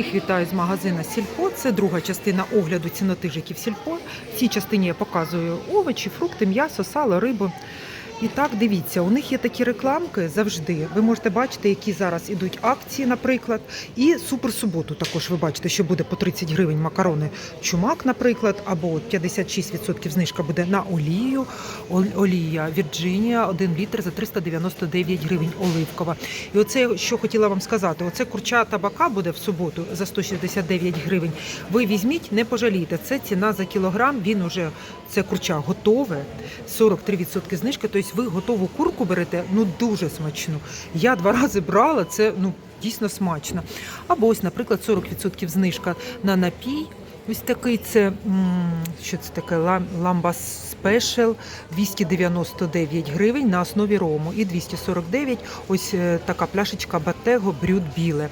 Всіх вітаю з магазина Сільпо. Це друга частина огляду цінотижиків Сільпо. В цій частині я показую овочі, фрукти, м'ясо, сало, рибу. І так, дивіться, у них є такі рекламки завжди. Ви можете бачити, які зараз ідуть акції, наприклад. І суперсуботу також ви бачите, що буде по 30 гривень макарони чумак, наприклад, або 56% знижка буде на олію. Олія Вірджинія 1 літр за 399 гривень оливкова. І оце, що хотіла вам сказати, оце курча табака буде в суботу за 169 гривень. Ви візьміть, не пожалійте. Це ціна за кілограм. Він уже це курча готове. 43% знижки. Тобто ви готову курку берете, ну дуже смачну. Я два рази брала, це ну дійсно смачно. Або ось, наприклад, 40% знижка на напій. Ось такий це що це таке Лам- ламбас спешл 299 гривень на основі рому і 249 ось е, така пляшечка Батего брюд біле.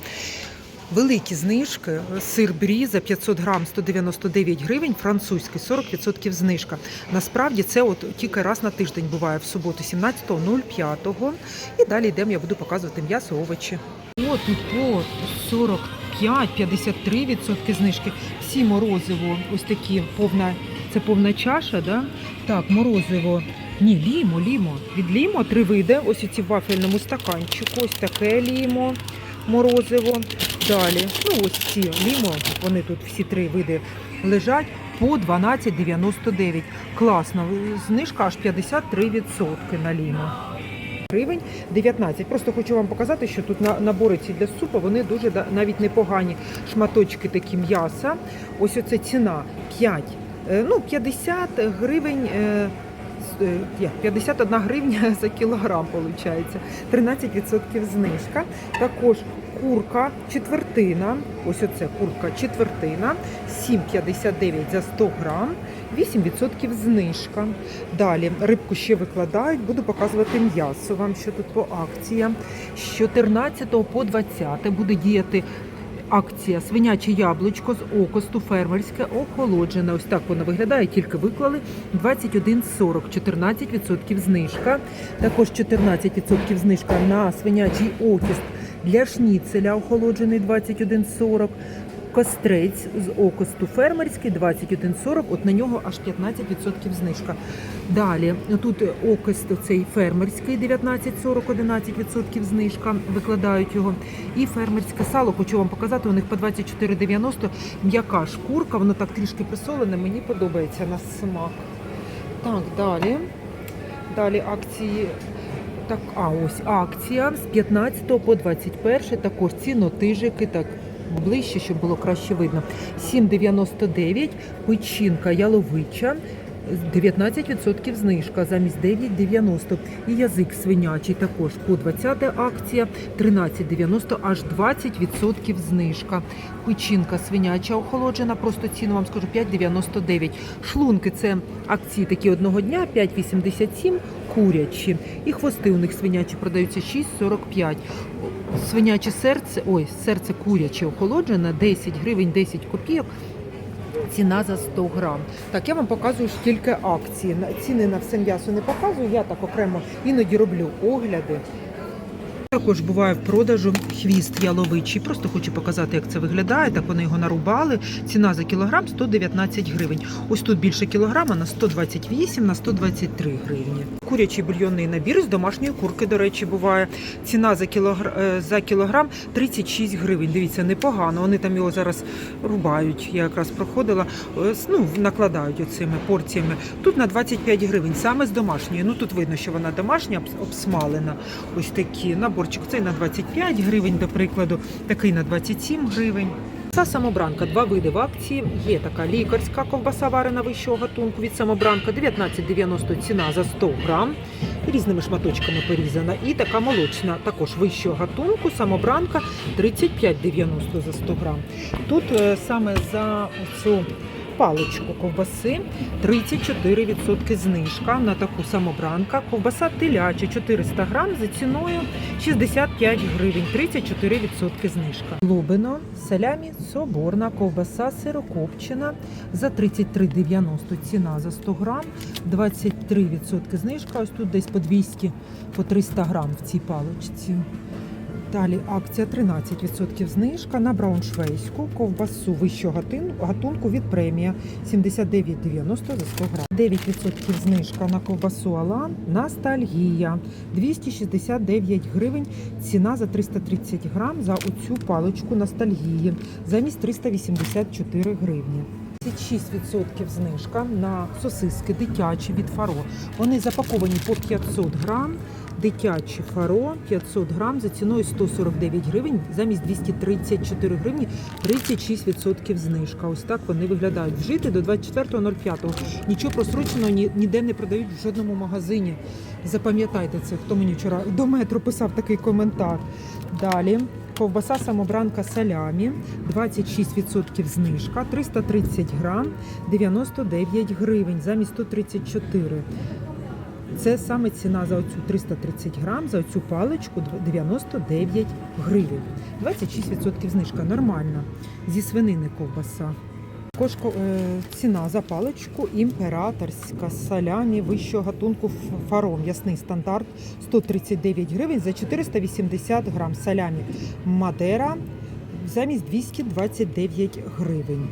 Великі знижки. Сир брі за 500 грам 199 гривень, французький 40% знижка. Насправді це от тільки раз на тиждень буває в суботу, 17.05. І далі йдемо, я буду показувати м'ясо, овочі. От по 45-53% знижки. Всі морозиво, ось такі повна, це повна чаша, да? Так, морозиво. Ні, лімо, лімо. Від лімо три види. Ось оці в вафельному стаканчику. Ось таке лімо, морозиво. Далі. Ну, ось ці лімо, вони тут всі три види лежать по 12,99. Класно. Знижка аж 53% на лімо. Гривень 19. Просто хочу вам показати, що тут на набори ці для супу вони дуже навіть непогані шматочки такі м'яса. Ось оце ціна 5, е, ну 50 гривень. Е, с- е, як, 51 гривня за кілограм, виходить. 13% знижка. Також курка четвертина. Ось оце курка четвертина. 7,59 за 100 грам. 8% знижка. Далі рибку ще викладають, буду показувати м'ясо вам, що тут по акціям. З 14 по 20 буде діяти акція свиняче яблучко з окосту фермерське охолоджене. Ось так воно виглядає, тільки виклали 21,40, 14% знижка. Також 14% знижка на свинячий окіст для шніцеля охолоджений 21,40. Кострець з окосту фермерський 21,40, от на нього аж 15% знижка. Далі, тут окост цей фермерський 19,40, 11% знижка, викладають його. І фермерське сало, хочу вам показати, у них по 24,90 м'яка шкурка, воно так трішки присолене, мені подобається на смак. Так, далі. Далі акції. Так, а ось акція з 15 по 21 також цінотижики, так ближче, щоб було краще видно. 7,99 печінка яловича. 19% знижка замість 9,90. І язик свинячий також по 20 акція 13,90 аж 20% знижка. Печінка свиняча охолоджена, просто ціну вам скажу 5,99. Шлунки це акції такі одного дня 5,87 курячі. І хвости у них свинячі продаються 6,45. Свиняче серце, ой, серце куряче охолоджене 10 гривень 10 копійок. Ціна за 100 грам. Так, я вам показую тільки акції. Ціни на все м'ясо не показую. Я так окремо іноді роблю огляди. Також буває в продажу хвіст яловичий. Просто хочу показати, як це виглядає. Так вони його нарубали. Ціна за кілограм 119 гривень. Ось тут більше кілограма на 128, на 123 гривні. Курячий бульйонний набір з домашньої курки, до речі, буває. Ціна за кілограм, за кілограм 36 гривень. Дивіться, непогано. Вони там його зараз рубають. Я якраз проходила. Ну, накладають оцими порціями. Тут на 25 гривень, саме з домашньої. Ну тут видно, що вона домашня, обсмалена. Ось такі. Наборчик цей на 25 гривень, до прикладу, такий на 27 гривень. Це самобранка, два види в акції. Є така лікарська ковбаса варена вищого гатунку від самобранка, 19,90 ціна за 100 грам, різними шматочками порізана. І така молочна, також вищого гатунку, самобранка 35,90 за 100 грам. Тут е, саме за цю паличку ковбаси 34% знижка на таку самобранка. Ковбаса теляча 400 грам за ціною 65 гривень, 34% знижка. Лубино, салямі, соборна, ковбаса сирокопчена за 33,90 ціна за 100 грам, 23% знижка. Ось тут десь по 200, по 300 грам в цій паличці. Далі акція 13% знижка на брауншвейську ковбасу вищого гатунку від премія 79,90 за 100 грам. 9% знижка на ковбасу Алан Ностальгія 269 гривень. Ціна за 330 грам за оцю паличку ностальгії замість 384 гривні. 6% знижка на сосиски дитячі від фаро. Вони запаковані по 500 грам. Дитячі фаро 500 грам за ціною 149 гривень, замість 234 гривні 36% знижка. Ось так вони виглядають. Вжити до 24.05. Нічого просроченого ні- ніде не продають в жодному магазині. Запам'ятайте це, хто мені вчора до метро писав такий коментар. Далі. Ковбаса самобранка салямі 26% знижка, 330 грам, 99 гривень замість 134. Це саме ціна за оцю 330 грам, за оцю паличку 99 гривень. 26% знижка, нормальна. Зі свинини ковбаса. Також е, ціна за паличку імператорська салямі вищого гатунку ф- фаро. М'ясний стандарт 139 гривень за 480 грам. Салямі Мадера замість 229 гривень.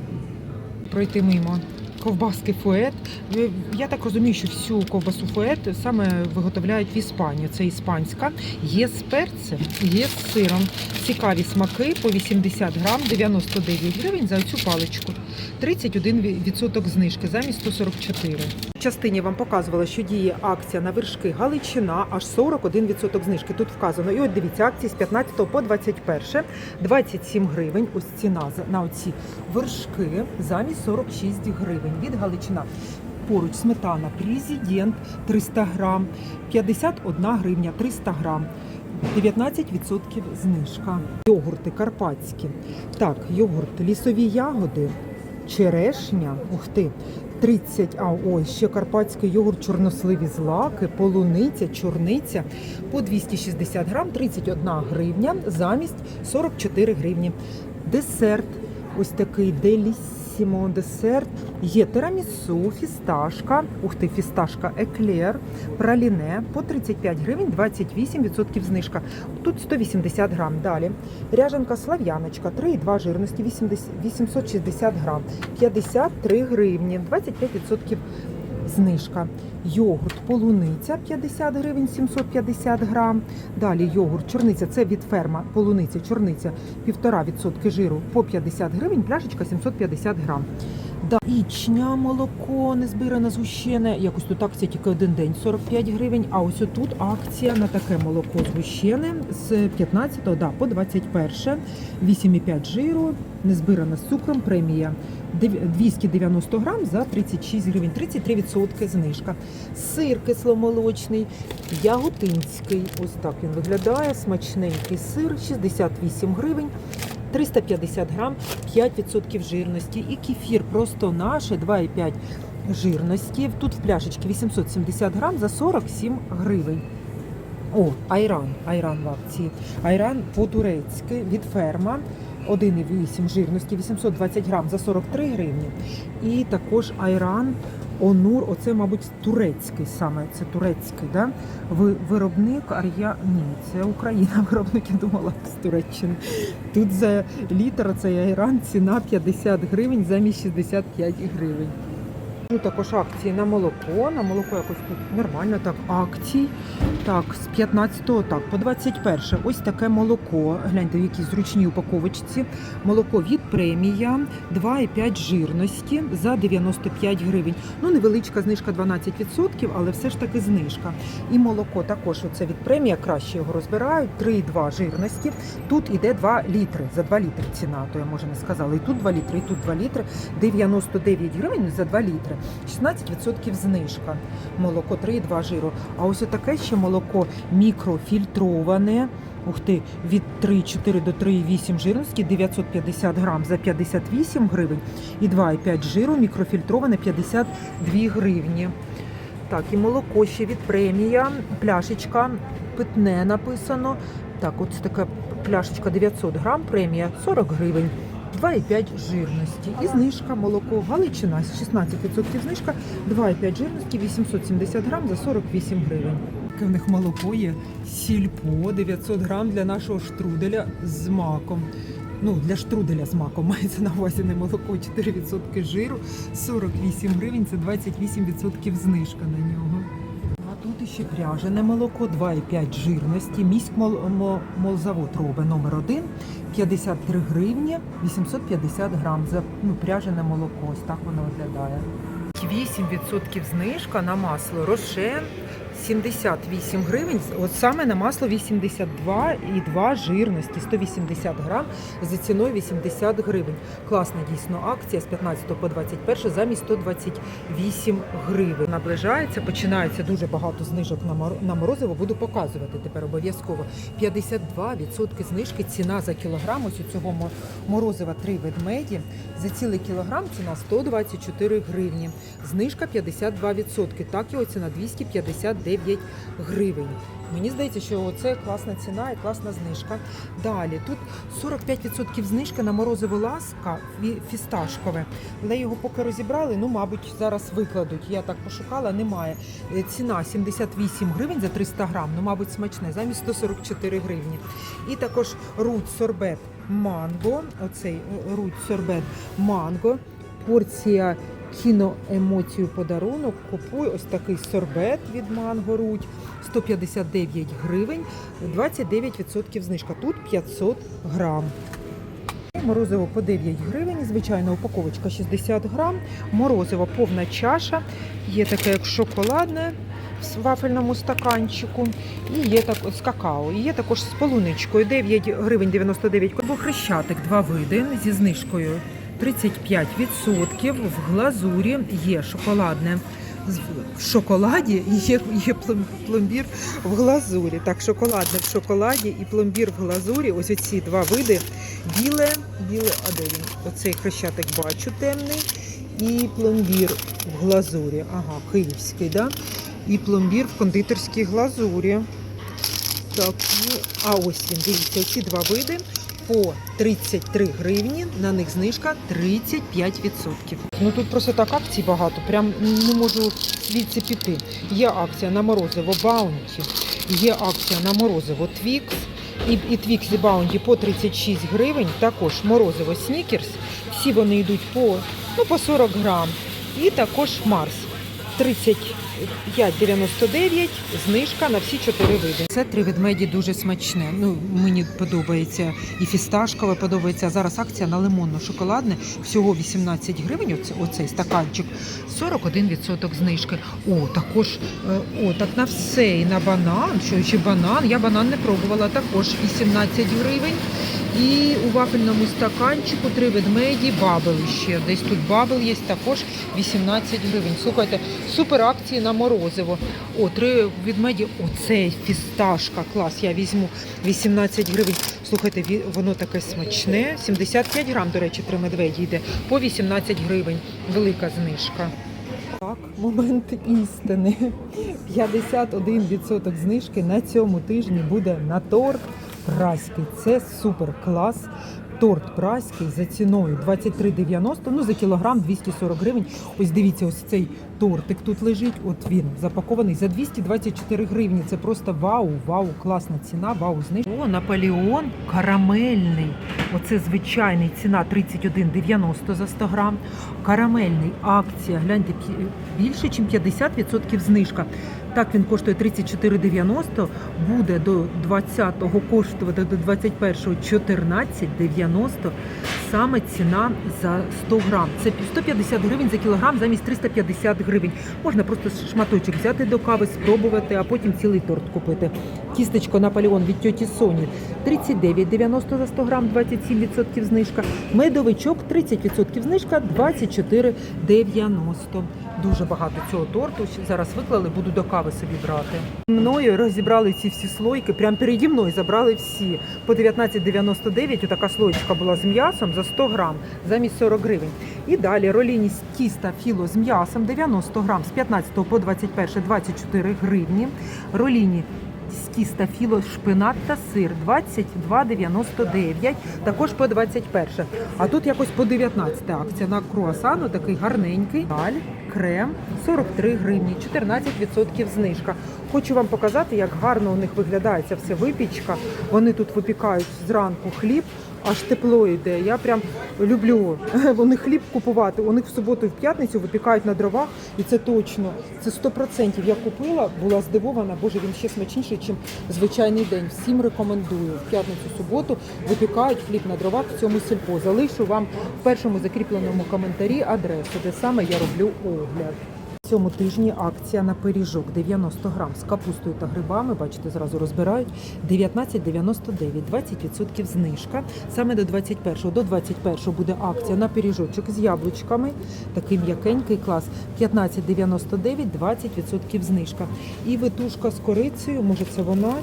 Пройти мимо. Ковбаски фует. Е, Я так розумію, що всю ковбасу фует саме виготовляють в Іспанії. Це іспанська. Є з перцем, є з сиром. Цікаві смаки по 80 грам, 99 гривень за цю паличку. 31% знижки замість 144. В частині вам показувала, що діє акція на вершки Галичина, аж 41% знижки. Тут вказано. І от дивіться, акції з 15 по 21. 27 гривень. Ось ціна на оці вершки замість 46 гривень від Галичина. Поруч сметана Президент 300 грам, 51 гривня 300 грам. 19% знижка. Йогурти карпатські. Так, йогурт, лісові ягоди, черешня, ух ти, 30, а ой, ще карпатський йогурт, чорносливі злаки, полуниця, чорниця по 260 грам, 31 гривня замість 44 гривні. Десерт, ось такий делісімо десерт. Є тирамісу, фісташка, ух ти, фісташка еклер, праліне по 35 гривень, 28% знижка. Тут 180 грам. Далі ряженка слав'яночка, 3,2 жирності, 80 860 грам, 53 гривні, 25% знижка. Йогурт полуниця 50 гривень, 750 грам. Далі йогурт чорниця, це від ферма полуниця, чорниця 1,5% жиру по 50 гривень, пляшечка 750 грам. Да. Ічня, молоко, незбиране згущене. Якось тут акція тільки один день 45 гривень. А ось тут акція на таке молоко згущене з 15 да, по 21. 8,5 жиру, незбиране з цукром, премія. 290 грам за 36 гривень, 33% знижка. Сир кисломолочний, яготинський. Ось так він виглядає. Смачненький сир, 68 гривень. 350 грам, 5% жирності. І кефір просто наше 2,5 жирності. Тут в пляшечці 870 грам за 47 гривень. О, айран, айран в акції. Айран по-турецьки від ферма. 1,8 жирності, 820 грам за 43 гривні. І також айран Онур, оце, мабуть, турецький саме, це турецький, да? Виробник Ар'я. Ні, це Україна, виробник, я думала, з Туреччини. Тут за літр цей айран ціна 50 гривень замість 65 гривень. Ну, також акції на молоко. На молоко якось тут нормально, так, акцій. Так, з 15 так, по 21. Ось таке молоко. Гляньте, в якій зручній упаковочці. Молоко від премія 2,5 жирності за 95 гривень. Ну, невеличка знижка 12%, але все ж таки знижка. І молоко також оце від премія, краще його розбирають. 3,2 жирності. Тут іде 2 літри. За 2 літри ціна, то я може не сказала. І тут 2 літри, і тут 2 літри. 99 гривень за 2 літри. 16% знижка. Молоко 3,2 жиру. А ось таке ще молоко мікрофільтроване. Ух ти, від 3,4 до 3,8 жирності 950 грам за 58 гривень і 2,5 жиру мікрофільтроване 52 гривні. Так, і молоко ще від премія, пляшечка, питне написано. Так, ось така пляшечка 900 грам, премія 40 гривень. 2,5 жирності. І знижка молоко Галичина 16% знижка, 2,5 жирності, 870 грам за 48 гривень. В них молоко є сільпо 900 грам для нашого штруделя з маком. Ну, для штруделя з маком мається на увазі не молоко, 4% жиру, 48 гривень, це 28% знижка на нього. Іще пряжене молоко, 2,5 жирності. Міськ мол, мо- молзавод робить номер 1, 53 гривні, 850 грам. За ну, пряжене молоко, ось так воно виглядає. 8% знижка на масло Рошен 78 гривень. От саме на масло 82,2 жирності 180 грам за ціною 80 гривень. Класна дійсно акція з 15 по 21 замість 128 гривень. Наближається, починається дуже багато знижок на морозиво. Буду показувати тепер обов'язково. 52% знижки ціна за кілограм. Ось у цього морозива три ведмеді. За цілий кілограм ціна 124 гривні. Знижка 52%. Так його ціна 259 гривень. Мені здається, що це класна ціна і класна знижка. Далі тут 45% знижка на морозиво ласка фісташкове. Але його поки розібрали, ну мабуть, зараз викладуть. Я так пошукала, немає. Е, Ціна 78 гривень за 300 грам. Ну, мабуть, смачне, замість 144 гривні. І також рут сорбет манго. Оцей е, сорбет манго. Порція кіноемоцію подарунок. Купуй ось такий сорбет від манго руть. 159 гривень, 29% знижка. Тут 500 грам. Морозиво по 9 гривень, звичайна упаковочка 60 грам. Морозиво повна чаша. Є таке, як шоколадне в вафельному стаканчику. І є так з какао. І є також з полуничкою 9 гривень 99 Бо хрещатик два види зі знижкою 35% в глазурі є шоколадне. В шоколаді є, є пломбір в глазурі. Так, шоколадне в шоколаді і пломбір в глазурі. Ось оці два види. Біле, біле, а де він? Оцей хрещатик бачу темний. І пломбір в глазурі. Ага, київський, да? І пломбір в кондитерській глазурі. Так, ну, а ось він, дивіться, ці два види по 33 гривні, на них знижка 35%. Ну тут просто так акцій багато, прям не можу звідси піти. Є акція на морозиво Баунті, є акція на морозиво Твікс. І, і Твікс і Баунті по 36 гривень, також морозиво Снікерс. Всі вони йдуть по, ну, по 40 грам. І також Марс 35,99, знижка на всі чотири види. Це три ведмеді дуже смачне. Ну, мені подобається і фісташкове подобається. Зараз акція на лимонно-шоколадне. Всього 18 гривень. Оце, оцей стаканчик, 41% знижки. О, також е, о, так на все. І на банан. Що ще банан? Я банан не пробувала. Також 18 гривень. І у вафельному стаканчику три ведмеді, бабл ще. Десь тут бабл є, також 18 гривень. Слухайте, супер акції на морозиво. О, три ведмеді. Оце фісташка. Клас. Я візьму 18 гривень. Слухайте, воно таке смачне. 75 грам, до речі, три медведі йде по 18 гривень. Велика знижка. Так, момент істини. 51% знижки на цьому тижні буде на торт праський. Це супер клас. Торт праський за ціною 23,90, ну за кілограм 240 гривень. Ось дивіться, ось цей тортик тут лежить. От він запакований за 224 гривні. Це просто вау, вау, класна ціна, вау, знижка. О, Наполеон карамельний. Оце звичайний ціна 31,90 за 100 грам. Карамельний акція. Гляньте, більше, ніж 50% знижка. Так він коштує 34,90, буде до 20-го коштувати до 21-го 14,90. Саме ціна за 100 грам. Це 150 гривень за кілограм замість 350 гривень. Можна просто шматочок взяти до кави, спробувати, а потім цілий торт купити. Тістечко Наполеон від тьоті Соні 39,90 за 100 грам, 27% знижка. Медовичок 30% знижка, 24,90. Дуже багато цього торту. Зараз виклали, буду до кави собі брати. Мною розібрали ці всі слойки, прямо переді мною забрали всі. По 19,99 отака слоєчка була з м'ясом за 100 грам, замість 40 гривень. І далі роліні тіста філо з м'ясом 90 грам з 15 по 21 24 гривні. Роліні з стафіло, філо, шпинат та сир 22,99, також по 21. А тут якось по 19 акція на круасану, такий гарненький. Даль, крем 43 гривні, 14% знижка. Хочу вам показати, як гарно у них виглядає ця вся випічка. Вони тут випікають зранку хліб, аж тепло йде. Я прям люблю вони хліб купувати. У них в суботу і в п'ятницю випікають на дровах, і це точно. Це 100%. Я купила, була здивована. Боже, він ще смачніший, ніж звичайний день. Всім рекомендую. В п'ятницю суботу випікають хліб на дровах в цьому сільпо. Залишу вам в першому закріпленому коментарі адресу, де саме я роблю огляд. Цьому тижні акція на пиріжок 90 грам з капустою та грибами. Бачите, зразу розбирають 19,99, 20% знижка. Саме до 21-го. до 21-го буде акція на пиріжочок з яблучками. Такий м'якенький клас 15,99, 20% знижка. І витушка з корицею, може це вона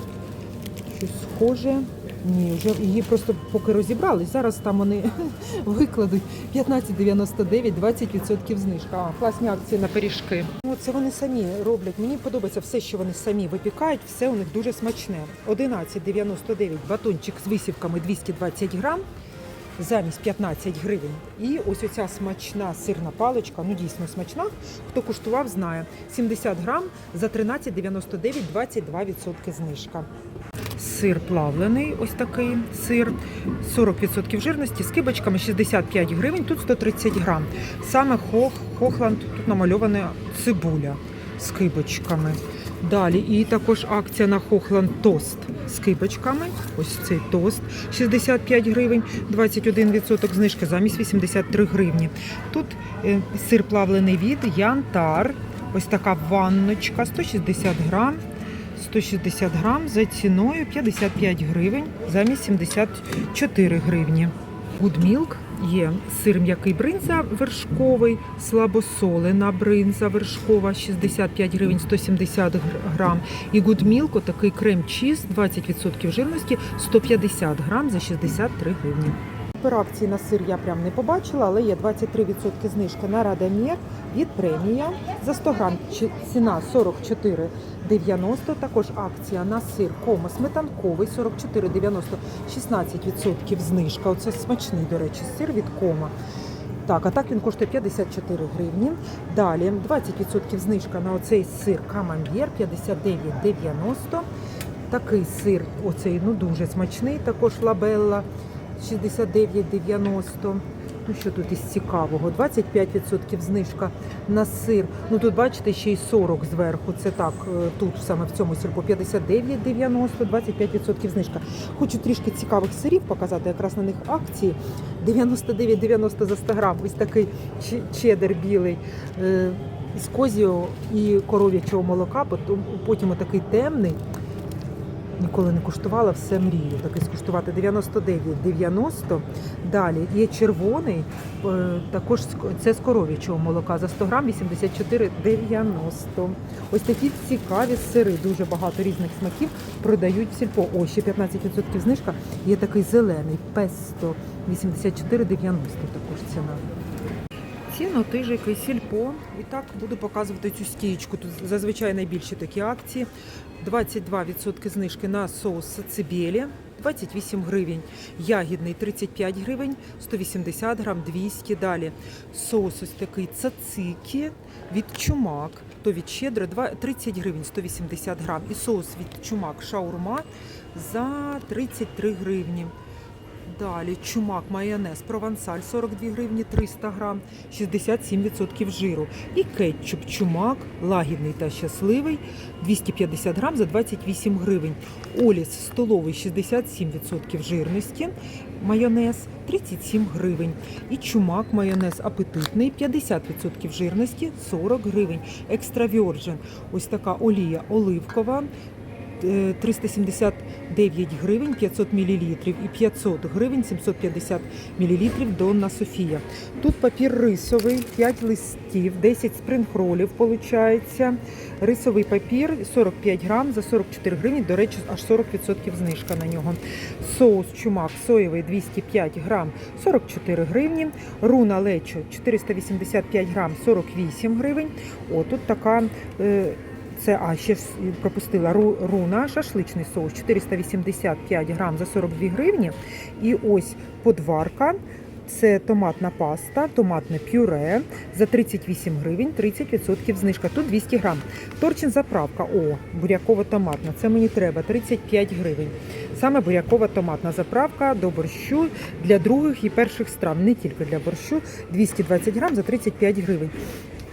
щось схоже. Ні, вже її просто поки розібрали. Зараз там вони викладуть 15,99, 20% знижка. А, класні акції на пиріжки. Ну, це вони самі роблять. Мені подобається все, що вони самі випікають, все у них дуже смачне. 11,99 батончик з висівками 220 грам. Замість 15 гривень. І ось оця смачна сирна паличка, ну дійсно смачна. Хто куштував, знає. 70 грам за 13,99, 22% знижка. Сир плавлений, ось такий сир, 40% жирності з кибочками 65 гривень, тут 130 грам. Саме хох, хохланд, тут намальована цибуля з кибочками. Далі і також акція на Хохланд тост з кибочками. Ось цей тост 65 гривень, 21% знижки замість 83 гривні. Тут е, сир плавлений від Янтар. Ось така ванночка 160 грам. 160 грам за ціною 55 гривень замість 74 гривні. Гудмілк є сир м'який бринза вершковий, слабосолена бринза вершкова 65 гривень 170 грам. І гудмілк такий крем-чіз 20% жирності 150 грам за 63 гривні. Тепер акції на сир я прям не побачила, але є 23% знижка на Радамір від премія. За 100 грам ціна 44 90. Також акція на сир кома сметанковий 44,90, 16% знижка. Оце смачний, до речі, сир від кома. Так, а так він коштує 54 гривні. Далі 20% знижка на оцей сир камамбір 59,90. Такий сир, оцей ну дуже смачний, також лабелла 69,90. Ну що тут із цікавого? 25% знижка на сир. Ну тут бачите ще й 40 зверху. Це так, е, тут саме в цьому сірку 59,90, 25% знижка. Хочу трішки цікавих сирів показати, якраз на них акції. 99,90 за 100 грам. Ось такий че- чеддер білий. е, З козього і коров'ячого молока, потім отакий темний. Ніколи не куштувала, все мрію. Такий скуштувати 99,90. Далі є червоний, е, також це з коров'ячого молока за 100 грам 84,90. Ось такі цікаві сири, дуже багато різних смаків продають в сільпо. О, ще 15% знижка. Є такий зелений песто 84,90 також ціна. Ціно тижики, сільпо. І так буду показувати цю стієчку. Тут зазвичай найбільші такі акції. 22% знижки на соус цибєлі, 28 гривень. Ягідний 35 гривень, 180 грам, 200. Далі соус ось такий цацикі від чумак, то від щедро 2 30 гривень, 180 грам. І соус від чумак шаурма за 33 гривні. Далі чумак, майонез, провансаль 42 гривні 300 грам, 67% жиру. І кетчуп чумак, лагідний та щасливий 250 грам за 28 гривень. Оліс столовий 67% жирності, майонез 37 гривень. І чумак, майонез апетитний 50% жирності 40 гривень. Екстра Virgin, ось така олія оливкова 379 гривень 500 мл і 500 гривень 750 мл Донна Софія. Тут папір рисовий, 5 листів, 10 спрингролів виходить. Рисовий папір 45 грам за 44 гривні, до речі, аж 40% знижка на нього. Соус чумак соєвий 205 грам 44 гривні. Руна лечо 485 грам 48 гривень. О, тут така е, Це, а ще пропустила ру- руна, шашличний соус 485 грам за 42 гривні. І ось подварка. Це томатна паста, томатне пюре за 38 гривень, 30% знижка. Тут 200 грам. Торчин заправка. О, буряково-томатна. Це мені треба 35 гривень. Саме бурякова томатна заправка до борщу для других і перших страв, не тільки для борщу. 220 грам за 35 гривень.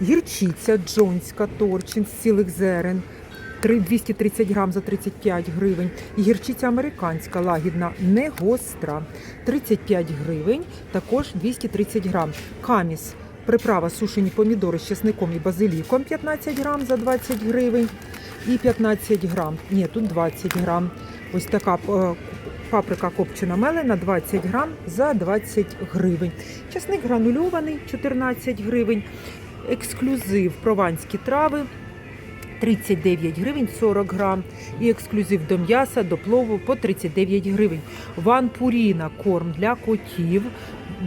Гірчиця джонська торчин з цілих зерен. 230 грам за 35 гривень. І гірчиця американська лагідна, не гостра. 35 гривень, також 230 грам. Каміс, приправа сушені помідори з чесником і базиліком 15 грам за 20 гривень. І 15 грам. Ні, тут 20 грам. Ось така е, паприка копчена мелена 20 грам за 20 гривень. Часник гранульований 14 гривень. Ексклюзив прованські трави 39 гривень 40 грам. І ексклюзив до м'яса, до плову по 39 гривень. Ван Пуріна корм для котів.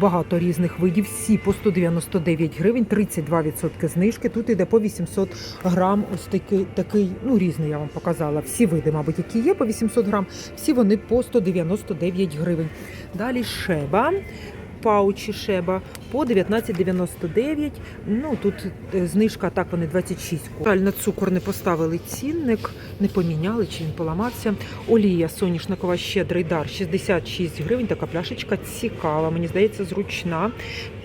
Багато різних видів, всі по 199 гривень, 32% знижки. Тут іде по 800 грам. Ось такий, такий, ну різний я вам показала. Всі види, мабуть, які є по 800 грам, всі вони по 199 гривень. Далі шеба. Паучі шеба по 19,99. Ну тут е, знижка так вони 26. Жаль, на цукор не поставили цінник, не поміняли чи він поламався. Олія соняшникова щедрий дар 66 гривень. Така пляшечка цікава. Мені здається, зручна.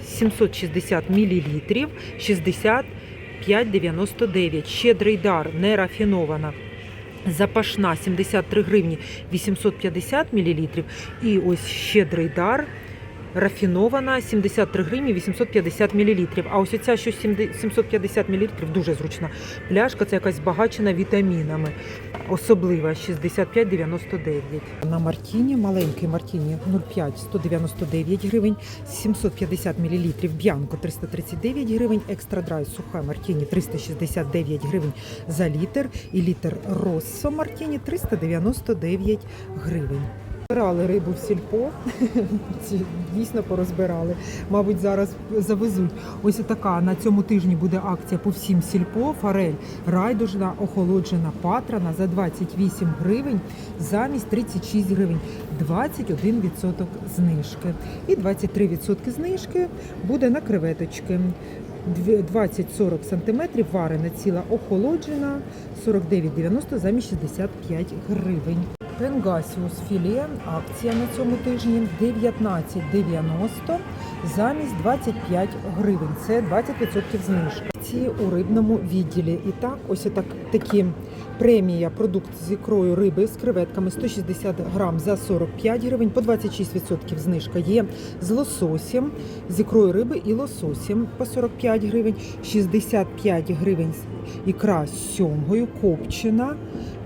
760 мл, 65,99. Щедрий дар не рафінована. Запашна 73 гривні 850 мл. І ось щедрий дар рафінована 73 гривні 850 мл. А ось оця, що 750 мл, дуже зручна пляшка, це якась багачена вітамінами. Особлива 65,99. На Мартіні, маленький Мартіні 0,5 199 гривень, 750 мл Б'янко 339 гривень, екстра драй суха Мартіні 369 гривень за літр і літр Россо Мартіні 399 гривень. Збирали рибу в сільпо, дійсно порозбирали. Мабуть, зараз завезуть. Ось така на цьому тижні буде акція по всім сільпо. Форель райдужна, охолоджена патрана за 28 гривень замість 36 гривень. 21% знижки. І 23% знижки буде на креветочки. Дві- 20-40 см варена ціла охолоджена 49,90 замість 65 гривень. Пенгасіус філе, акція на цьому тижні 19,90 замість 25 гривень. Це 20% знижки. Ці у рибному відділі. І так, ось так, такі премія продукт з ікрою риби з креветками 160 грам за 45 гривень, по 26% знижка є з лососем, з ікрою риби і лососем по 45 гривень, 65 гривень ікра з сьомгою, копчена.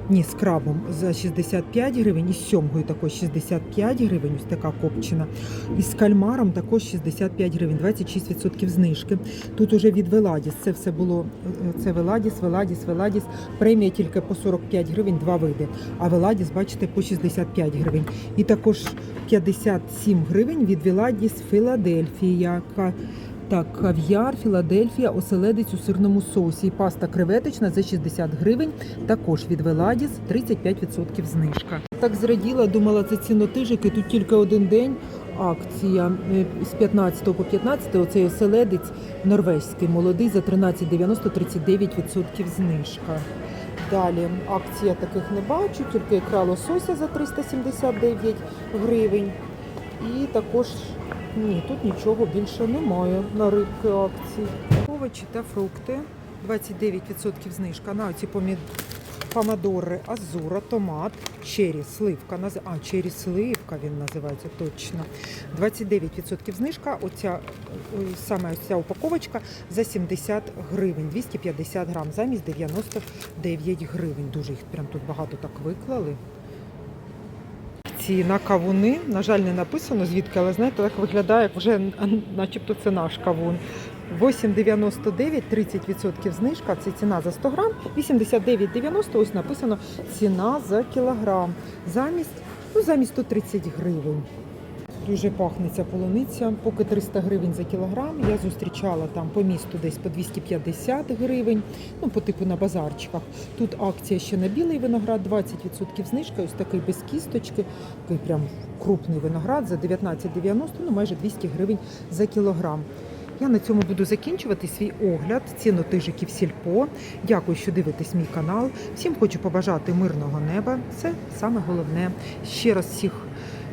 Ні, з крабом за 65 гривень і з сьомгою також 65 гривень, ось така копчена. І з кальмаром також 65 гривень, 26% знижки. Тут уже від Веладіс. Це все було це Веладіс, Веладіс, Веладіс. Премія тільки по 45 гривень, два види. А Веладіс, бачите, по 65 гривень. І також 57 гривень від Веладіс Філадельфія. Так, кав'яр, Філадельфія, оселедець у сирному соусі. Паста креветочна за 60 гривень. Також від Веладіс 35% знижка. Так зраділа, думала, це цінотижики. Тут тільки один день акція Е, з 15 по 15 оцей оселедець норвезький молодий за 13,90 39% знижка. Далі акція таких не бачу, тільки ікра лосося за 379 гривень. І також ні, тут нічого більше немає на рибки акцій. Овочі та фрукти 29% знижка на оці помід... помідори, азура, томат, чері, сливка. наз- А, чері сливка він називається точно. 29% знижка. Оця саме ось ця упаковочка за 70 гривень, 250 грам, замість 99 гривень. Дуже їх прям тут багато так виклали. Ці на кавуни, на жаль, не написано звідки, але знаєте, так виглядає, вже начебто це наш кавун. 8,99, 30% знижка, це ціна за 100 грам, 89,90, ось написано ціна за кілограм. Замість, ну, замість 130 гривень. Дуже пахне ця полуниця. Поки 300 гривень за кілограм. Я зустрічала там по місту десь по 250 гривень, ну по типу на базарчиках. Тут акція ще на білий виноград, 20% знижка, ось такий без кісточки, такий прям крупний виноград за 19,90, ну майже 200 гривень за кілограм. Я на цьому буду закінчувати свій огляд цінотижиків сільпо. Дякую, що дивитесь мій канал. Всім хочу побажати мирного неба. Це саме головне. Ще раз всіх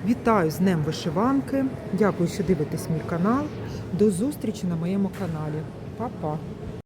вітаю з Днем Вишиванки. Дякую, що дивитесь мій канал. До зустрічі на моєму каналі. Па-па!